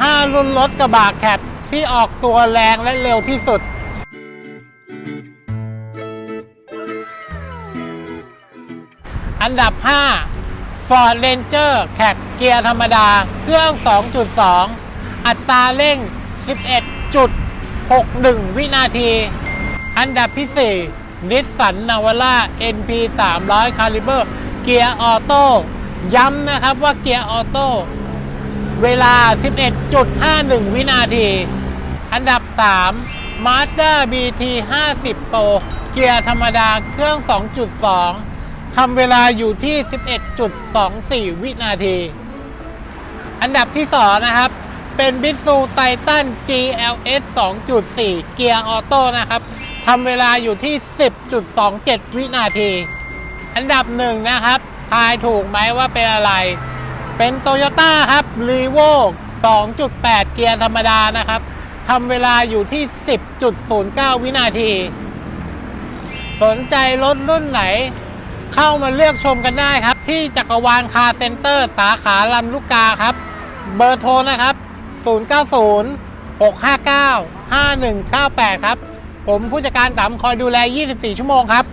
5 รุ่นรถกระบะแคทที่ออกตัวแรงและเร็วที่สุด อันดับ 5 Ford Ranger แคทเกียร์ธรรมดา เครื่อง 2.2 อัตราเร่ง 11.61 วินาที อันดับที่ 4 Nissan Navara NP 300 Caliber เกียร์ออโต้ย้ำนะครับว่าเกียร์ออโต้ เวลา 11.51 วินาที อันดับ 3 Mazda BT 50 Pro เกียร์ธรรมดาเครื่อง 2.2 ทำเวลาอยู่ที่ 11.24 วินาที อันดับที่ 2 นะครับ เป็นบิสูไททัน GLS 2.4 เกียร์ออโต้นะครับทำเวลาอยู่ที่ 10.27 วินาที อันดับหนึ่งนะครับ ทายถูกไหมว่าเป็นอะไร เป็นโตโยต้าครับรีโว2.8 เกียร์ธรรมดานะครับทำเวลาอยู่ที่ 10.09 วินาที สนใจรถรุ่นไหน เข้ามาเลือกชมกันได้ครับ ที่จักรวาลคาร์เซ็นเตอร์ สาขาลำลูกกาครับ เบอร์โทรนะครับ 090 659 5198 ครับ ผมผู้จัดการต๋ำคอยดูแล 24 ชั่วโมงครับ